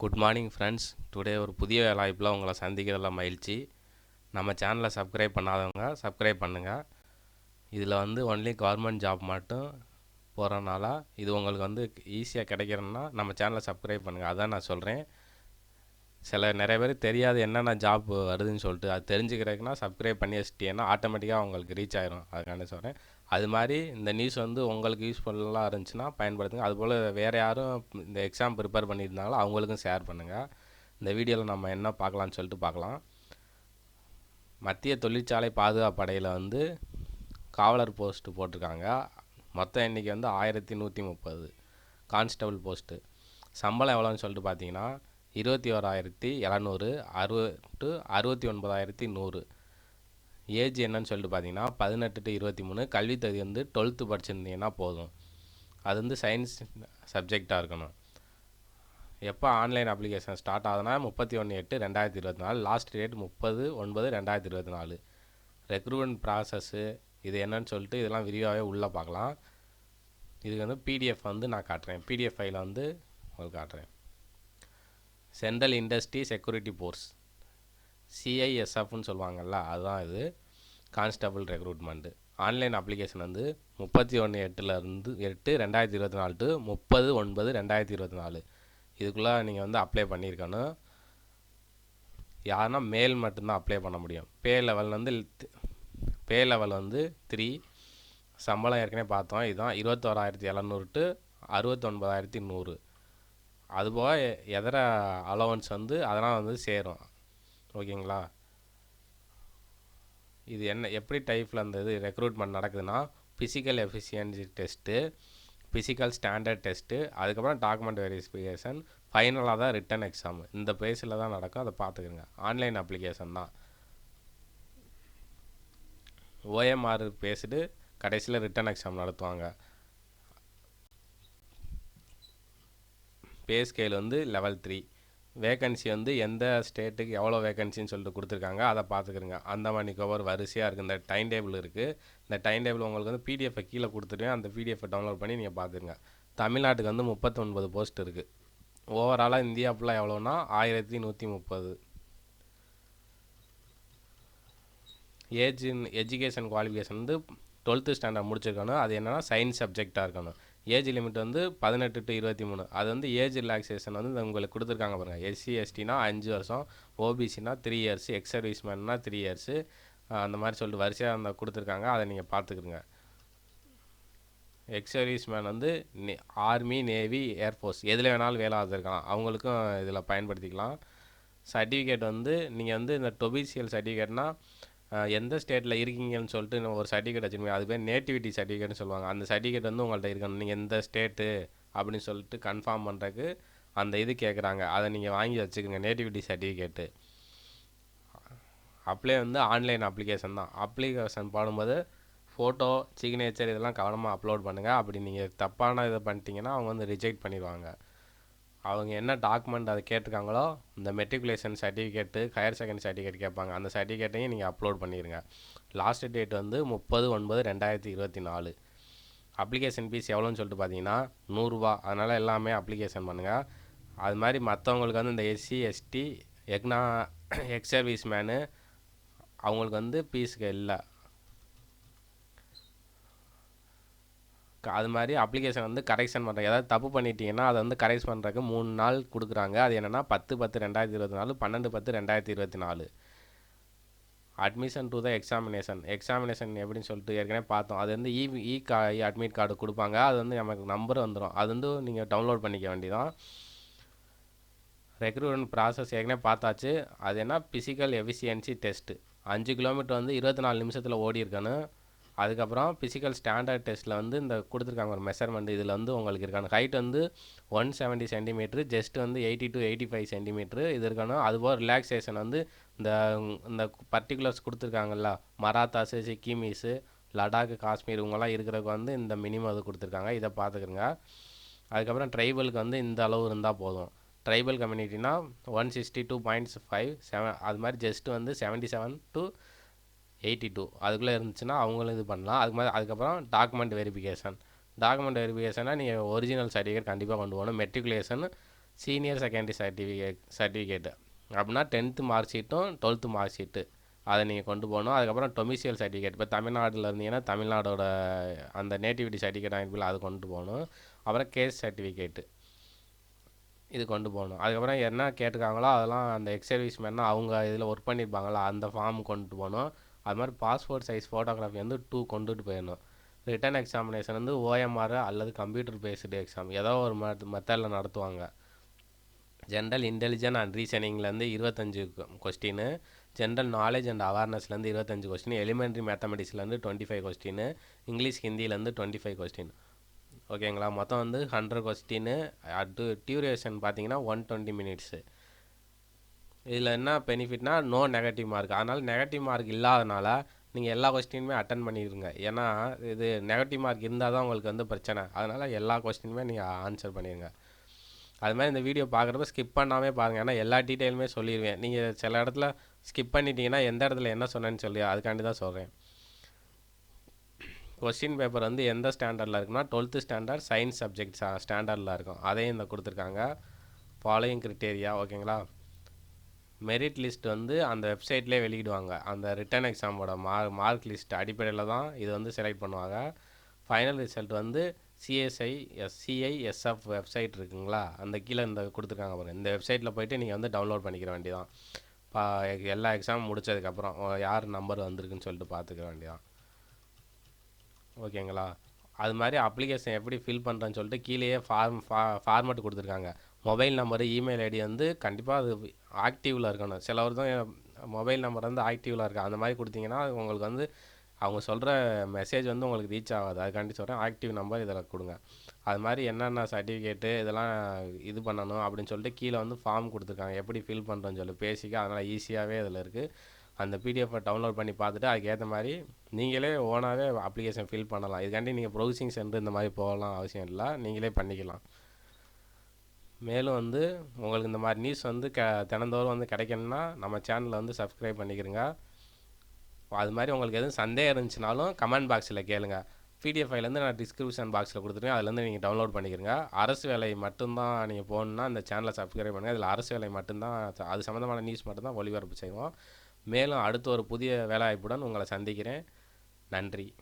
Good morning friends today ஒரு புதிய வாய்ப்பில் உங்களை சந்திக்கிறதுல மகிழ்ச்சி. நம்ம சேனலை சப்ஸ்கிரைப் பண்ணாதவங்க சப்ஸ்கிரைப் பண்ணுங்கள் இதில் வந்து ஒன்லி கவர்மெண்ட் ஜாப் மட்டும் போகிறனால இது உங்களுக்கு வந்து ஈஸியாக கிடைக்கிறதுனா நம்ம சேனலை சப்ஸ்கிரைப் பண்ணுங்கள் அதான் நான் சொல்கிறேன் சில நிறைய பேர் தெரியாது என்னென்ன ஜாப் வருதுன்னு சொல்லிட்டு. அது தெரிஞ்சுக்கிறதுக்குன்னா சப்ஸ்கிரைப் பண்ணி வச்சுட்டேன்னா ஆட்டோமேட்டிக்காக உங்களுக்கு ரீச் ஆயிரும். அதுக்காண்டி சொல்கிறேன் அது மாதிரி இந்த நியூஸ் வந்து உங்களுக்கு யூஸ்ஃபுல்லாக இருந்துச்சுன்னா பயன்படுத்துங்க. அதுபோல் வேறு யாரும் இந்த எக்ஸாம் ப்ரிப்பேர் பண்ணியிருந்தாங்களோ அவங்களுக்கும் ஷேர் பண்ணுங்கள் இந்த வீடியோவில் நம்ம என்ன பார்க்கலான்னு சொல்லிட்டு பார்க்கலாம். மத்திய தொழிற்சாலை பாதுகாப்பு படையில் வந்து காவலர் போஸ்ட்டு போட்டிருக்காங்க. மொத்தம் இன்றைக்கி வந்து ஆயிரத்தி நூற்றி முப்பது. கான்ஸ்டபிள் போஸ்ட்டு சம்பளம் எவ்வளோன்னு சொல்லிட்டு பார்த்தீங்கன்னா இருபத்தி ஓராயிரத்தி இரநூறு அறுபது டு அறுபத்தி ஒன்பதாயிரத்தி நூறு. ஏஜ் என்னன்னு சொல்லிட்டு பார்த்தீங்கன்னா பதினெட்டு டு இருபத்தி மூணு கல்வித் தகுதி வந்து டுவெல்த்து படிச்சிருந்தீங்கன்னா போதும். அது வந்து சயின்ஸ் சப்ஜெக்டாக இருக்கணும். எப்போ ஆன்லைன் அப்ளிகேஷன் ஸ்டார்ட் ஆகுதுன்னா முப்பத்தி ஒன்று எட்டு ரெண்டாயிரத்தி இருபத்தி நாலு லாஸ்ட் டேட் முப்பது ஒன்பது ரெண்டாயிரத்தி இருபத்தி நாலு. ரெக்ரூட்மெண்ட் ப்ராசஸ்ஸு இது என்னன்னு சொல்லிட்டு இதெல்லாம் விரிவாகவே உள்ளே பார்க்கலாம். இதுக்கு வந்து பிடிஎஃப் வந்து நான் காட்டுறேன். பிடிஎஃப் ஃபைலை வந்து உங்களுக்கு காட்டுறேன். சென்ட்ரல் இண்டஸ்ட்ரி செக்யூரிட்டி போர்ஸ் சிஐஎஸ்எஃப்னு சொல்லுவாங்கள்ல அதுதான் இது. கான்ஸ்டபிள் ரெக்ரூட்மெண்ட்டு ஆன்லைன் அப்ளிகேஷன் வந்து முப்பத்தி ஒன்று எட்டுலேருந்து எட்டு ரெண்டாயிரத்தி இருபத்தி நாலு டு முப்பது ஒன்பது ரெண்டாயிரத்தி இருபத்தி நாலு. இதுக்குள்ளே நீங்கள் வந்து அப்ளை பண்ணியிருக்கணும். யாருன்னா மேல் மட்டும்தான் அப்ளை பண்ண முடியும். பே லெவல் வந்து பே லெவல் வந்து த்ரீ சம்பளம் ஏற்கனவே பார்த்தோம். இதுதான் இருபத்தோராயிரத்தி எழுநூறு டு அறுபத்தொன்பதாயிரத்தி நூறு. அதுபோக எதர அலவன்ஸ் வந்து அதெல்லாம் வந்து சேரும். ஓகேங்களா? இது என்ன எப்படி டைப்பில் அந்த இது ரெக்ரூட்மெண்ட் நடக்குதுன்னா physical efficiency test physical standard test அதுக்கப்புறம் டாக்குமெண்ட் வெரிஃபிகேஷன் ஃபைனலாக தான் ரிட்டன் எக்ஸாம் இந்த பேஸில் தான் நடக்கும் அதை பார்த்துக்குங்க. ஆன்லைன் அப்ளிகேஷன் தான். ஓஎம்ஆர் பேசிட்டு கடைசியில் ரிட்டன் எக்ஸாம் நடத்துவாங்க. பே ஸ்கேல் வந்து லெவல் த்ரீ வேகன்சி வந்து எந்த ஸ்டேட்டுக்கு எவ்வளோ வேகன்சின்னு சொல்லிட்டு கொடுத்துருக்காங்க. அதை பார்த்துக்கிறங்க. அந்தமான் நிக்கோவர் வரிசையாக இருக்குது இந்த டைம் டேபிள் இருக்குது இந்த டைம் டேபிள் உங்களுக்கு வந்து பிடிஎஃபை கீழே கொடுத்துருவேன் அந்த பிடிஎஃபை டவுன்லோட் பண்ணி நீங்கள் பார்த்துருங்க தமிழ்நாட்டுக்கு வந்து முப்பத்தொன்பது போஸ்ட் இருக்குது ஓவராலாக இந்தியா ஃபுல்லாக எவ்வளோன்னா ஆயிரத்தி நூற்றி முப்பது. ஏஜ் எஜுகேஷன் குவாலிஃபிகேஷன் வந்து டுவெல்த்து ஸ்டாண்டர்ட் முடிச்சிருக்கணும். அது என்னென்னா சயின்ஸ் சப்ஜெக்டாக இருக்கணும். ஏஜ் லிமிட் வந்து பதினெட்டு டு இருபத்தி மூணு. அது வந்து ஏஜ் ரிலாக்ஸேஷன் வந்து உங்களுக்கு கொடுத்துருக்காங்க பாருங்கள் எஸ்சி எஸ்டினா அஞ்சு வருஷம் ஓபிசினா த்ரீ இயர்ஸ் எக்ஸ் சர்வீஸ் மேன்னா த்ரீ இயர்ஸு அந்த மாதிரி சொல்லிட்டு வரிசையாக அந்த கொடுத்துருக்காங்க. அதை நீங்கள் பார்த்துக்குருங்க எக்ஸ் சர்வீஸ்மேன் வந்து ஆர்மி நேவி ஏர்ஃபோர்ஸ் எதில் வேணாலும் வேலை ஆகிருக்கலாம் அவங்களுக்கும் இதில் பயன்படுத்திக்கலாம். சர்டிஃபிகேட் வந்து நீங்கள் வந்து இந்த டொபிசியல் சர்டிஃபிகேட்னால் எந்த ஸ்டேட்டில் இருக்கீங்கன்னு சொல்லிட்டு ஒரு சர்டிஃபிகேட் வச்சுருப்பீங்க அது பேர் நேட்டிவிட்டி சர்டிஃபிகேட்னு சொல்லுவாங்க. அந்த சர்டிஃபிகேட் வந்து உங்கள்கிட்ட இருக்கணும். நீங்கள் எந்த ஸ்டேட்டு அப்படின்னு சொல்லிட்டு கன்ஃபார்ம் பண்ணுறதுக்கு அந்த இது கேட்குறாங்க அதை நீங்கள் வாங்கி வச்சுக்கோங்க நேட்டிவிட்டி சர்டிஃபிகேட்டு அப்ளை வந்து ஆன்லைன் அப்ளிகேஷன் தான். அப்ளிகேஷன் போடும்போது ஃபோட்டோ சிக்னேச்சர் இதெல்லாம் கவனமாக அப்லோட் பண்ணுங்கள் அப்படி நீங்கள் தப்பான இதை பண்ணிட்டீங்கன்னா அவங்க வந்து ரிஜெக்ட் பண்ணிடுவாங்க. அவங்க என்ன டாக்குமெண்ட் அதை கேட்டிருக்காங்களோ இந்த matriculation certificate higher secondary certificate கேட்பாங்க. அந்த சர்டிஃபிகேட்டையும் நீங்கள் அப்லோட் பண்ணிடுங்க லாஸ்ட் டேட் வந்து முப்பது ஒன்பது ரெண்டாயிரத்தி இருபத்தி நாலு. அப்ளிகேஷன் ஃபீஸ் எவ்வளோன்னு சொல்லிட்டு பார்த்தீங்கன்னா நூறுரூவா அதனால் எல்லாமே அப்ளிகேஷன் பண்ணுங்கள் அது மாதிரி மற்றவங்களுக்கு வந்து இந்த எஸ்சி எஸ்டி எக்னா எக்ஸ் சர்வீஸ் மேனு அவங்களுக்கு வந்து ஃபீஸுக்கு இல்லை. அது மாதிரி அப்ளிகேஷன் வந்து கரெக்ஷன் பண்ணுறாங்க ஏதாவது தப்பு பண்ணிட்டீங்கன்னா அதை வந்து கரெக்ட் பண்ணுறதுக்கு மூணு நாள் கொடுக்குறாங்க. அது என்னென்னா பத்து பத்து ரெண்டாயிரத்தி இருபத்தி நாலு பன்னெண்டு பத்து ரெண்டாயிரத்தி இருபத்தி நாலு. Admission to the examination examination எப்படின்னு சொல்லிட்டு ஏற்கனவே பார்த்தோம். அது வந்து இ இ கா அட்மிட் கார்டு கொடுப்பாங்க. அது வந்து நமக்கு நம்பர் வந்துடும் அது வந்து நீங்கள் டவுன்லோட் பண்ணிக்க வேண்டியதான் ரெக்ரூட்மெண்ட் ப்ராசஸ் ஏற்கனவே பார்த்தாச்சு. அது என்ன? ஃபிசிக்கல் எஃபிஷியன்சி டெஸ்ட்டு அஞ்சு கிலோமீட்டர் வந்து இருபத்தி நாலு நிமிஷத்தில் ஓடி இருக்கணும் அதுக்கப்புறம் ஃபிசிக்கல் ஸ்டாண்டர்ட் டெஸ்ட்டில் வந்து இந்த கொடுத்துருக்காங்க ஒரு மெஷர்மெண்ட் இதில் வந்து உங்களுக்கு இருக்கான. ஹைட் வந்து ஒன் செவன்ட்டி சென்டிமீட்ரு ஜஸ்ட் வந்து eighty to eighty five centimetre இது இருக்கணும். அதுபோல் ரிலாக்ஸேஷன் வந்து இந்த இந்த பர்டிகுலர்ஸ் கொடுத்துருக்காங்கல்ல மராத்தாஸு சிக்கிமீஸு லடாக் காஷ்மீர் இவங்கெல்லாம் இருக்கிறதுக்கு வந்து இந்த மினிமம் இது கொடுத்துருக்காங்க. இதை பார்த்துக்குங்க. அதுக்கப்புறம் ட்ரைபலுக்கு வந்து இந்த அளவு இருந்தால் போதும். Tribal கம்யூனிட்டினா one sixty two points five seven அது மாதிரி ஜஸ்ட் வந்து seventy seven to eighty two. அதுக்குள்ளே இருந்துச்சுன்னா அவங்களும் இது பண்ணலாம். அதுக்கு மாதிரி அதுக்கப்புறம் டாக்குமெண்ட் வெரிஃபிகேஷன் டாக்குமெண்ட் வெரிஃபிகேஷனாக நீங்கள் ஒரிஜினல் சர்டிஃபிகேட் கண்டிப்பாக கொண்டு போகணும். Matriculation senior secondary certificate certificate அப்படின்னா டென்த்து மார்க் ஷீட்டும் டுவெல்த்து மார்க் ஷீட்டு அதை நீங்கள் கொண்டு போகணும். அதுக்கப்புறம் டொமிசியல் சர்டிஃபிகேட் இப்போ தமிழ்நாட்டில் இருந்தீங்கன்னா தமிழ்நாடோட அந்த நேட்டிவிட்டி சர்டிஃபிகேட் வாங்கிப்பில் அது கொண்டு போகணும். அப்புறம் கேஸ் சர்டிஃபிகேட்டு இது கொண்டு போகணும். அதுக்கப்புறம் என்ன கேட்டிருக்காங்களோ அதெல்லாம் அந்த எக்ஸ் சர்வீஸ் மேனா அவங்க இதில் ஒர்க் பண்ணியிருப்பாங்களா அந்த ஃபார்ம் கொண்டு போகணும். அது மாதிரி பாஸ்போர்ட் சைஸ் ஃபோட்டோகிராஃபி வந்து டூ கொண்டுட்டு போயிடணும். ரிட்டன் எக்ஸாமினேஷன் வந்து ஓஎம்ஆர் அல்லது கம்ப்யூட்டர் பேஸ்டு எக்ஸாம் ஏதோ ஒரு மெத்தடில் நடத்துவாங்க. ஜென்ரல் இன்டெலிஜென்ட் அண்ட் ரீசனிங்லேருந்து இருபத்தஞ்சு கொஸ்டின் ஜென்ரல் நாலேஜ் அண்ட் அவேர்னஸ்லேருந்து இருபத்தஞ்சு கொஸ்டின் எலிமெண்ட்ரி மேத்தமெட்டிக்ஸ்லேருந்து டுவெண்ட்டி ஃபைவ் கொஸ்டின் இங்கிலீஷ் ஹிந்திலேருந்து டுவெண்ட்டி ஃபைவ் கொஸ்டின் ஓகேங்களா மொத்தம் வந்து ஹண்ட்ரட் கொஸ்டின் அட் டியூரேஷன் பார்த்தீங்கன்னா ஒன் டுவெண்ட்டி மினிட்ஸு இதில் என்ன பெனிஃபிட்னா நோ நெகட்டிவ் மார்க் அதனால் நெகட்டிவ் மார்க் இல்லாதனால நீங்கள் எல்லா கொஸ்டினுமே அட்டன் பண்ணிடுங்க. ஏன்னா இது நெகட்டிவ் மார்க் இருந்தால் தான் உங்களுக்கு வந்து பிரச்சனை. அதனால் எல்லா கொஸ்டினுமே நீங்கள் ஆன்சர் பண்ணிடுங்க. அது மாதிரி இந்த வீடியோ பார்க்குறப்ப ஸ்கிப் பண்ணாமே பாருங்கள் ஏன்னா எல்லா டீட்டெயிலுமே சொல்லிடுவேன் நீங்கள் சில இடத்துல ஸ்கிப் பண்ணிட்டீங்கன்னா எந்த இடத்துல என்ன சொன்னேன்னு சொல்லி அதுக்காண்டி தான் சொல்கிறேன் கொஸ்டின் பேப்பர் வந்து எந்த ஸ்டாண்டர்டில் இருக்குன்னா டுவெல்த்து ஸ்டாண்டர்ட் சயின்ஸ் சப்ஜெக்ட் ஸ்டாண்டர்டில் இருக்கும். அதையும் இந்த கொடுத்துருக்காங்க. ஃபாலோயிங் க்ரிட்டேரியா ஓகேங்களா மெரிட் லிஸ்ட் வந்து அந்த வெப்சைட்லேயே வெளியிடுவாங்க. அந்த ரிட்டன் எக்ஸாமோட மார்க் மார்க் லிஸ்ட் அடிப்படையில் தான் இது வந்து செலக்ட் பண்ணுவாங்க. ஃபைனல் ரிசல்ட் வந்து சிஎஸ்ஐ எஸ் சிஐஎஸ்எஃப் வெப்சைட் இருக்குங்களா? அந்த கீழே இந்த கொடுத்துருக்காங்க பாருங்க. இந்த வெப்சைட்டில் போயிட்டு நீங்கள் வந்து டவுன்லோட் பண்ணிக்கிற வேண்டியதான் பா எல்லா எக்ஸாம் முடிச்சதுக்கப்புறம் யார் நம்பர் வந்திருக்குன்னு சொல்லிட்டு பார்த்துக்க வேண்டியதான் ஓகேங்களா அது மாதிரி அப்ளிகேஷன் எப்படி ஃபில் பண்ணுறேன்னு சொல்லிட்டு கீழேயே ஃபார்ம் ஃபா ஃபார்மேட் கொடுத்துருக்காங்க. மொபைல் நம்பரு இமெயில் ஐடி வந்து கண்டிப்பாக அது ஆக்டிவில் இருக்கணும். சிலவர் தான் மொபைல் நம்பர் வந்து ஆக்டிவில் இருக்குது அந்த மாதிரி கொடுத்தீங்கன்னா உங்களுக்கு வந்து அவங்க சொல்கிற மெசேஜ் வந்து உங்களுக்கு ரீச் ஆகாது. அதுக்காண்டி சொல்கிறேன் ஆக்டிவ் நம்பர் இதில் கொடுங்க. அது மாதிரி என்னென்ன சர்டிஃபிகேட்டு இதெல்லாம் இது பண்ணணும் அப்படின்னு சொல்லிட்டு கீழே வந்து ஃபார்ம் கொடுத்துருக்காங்க. எப்படி ஃபில் பண்ணுறோன்னு சொல்லி பேசிக்க அதனால் ஈஸியாகவே இதில் இருக்குது அந்த பிடிஎஃபை டவுன்லோட் பண்ணி பார்த்துட்டு அதுக்கேற்ற மாதிரி நீங்களே ஓனாகவே அப்ளிகேஷன் ஃபில் பண்ணலாம். இதுக்காண்டி நீங்கள் ப்ரௌசிங் சென்டர் இந்த மாதிரி போகலாம் அவசியம் இல்லை. நீங்களே பண்ணிக்கலாம். மேலும் வந்து உங்களுக்கு இந்த மாதிரி நியூஸ் வந்து க தினந்தோறும் வந்து கிடைக்கணும்னா நம்ம சேனலில் வந்து சப்ஸ்கிரைப் பண்ணிக்கிறங்க அது மாதிரி உங்களுக்கு எதுவும் சந்தேகம் இருந்துச்சுனாலும் கமெண்ட் பாக்ஸில் கேளுங்க. பிடிஎஃப் ஃபைலேருந்து நான் டிஸ்கிரிப்ஷன் பாக்ஸில் கொடுத்துருக்கேன் அதுலேருந்து நீங்கள் டவுன்லோட் பண்ணிக்கிறங்க அரசு வேலை மட்டும்தான் நீங்கள் போகணுன்னா அந்த சேனலை சப்ஸ்கிரைப் பண்ணுங்கள் அதில் அரசு வேலை மட்டும்தான் அது சம்மந்தமான நியூஸ் மட்டும்தான் ஒளிபரப்பு செய்வோம். மேலும் அடுத்த ஒரு புதிய வேலைவாய்ப்புடன் உங்களை சந்திக்கிறேன். நன்றி.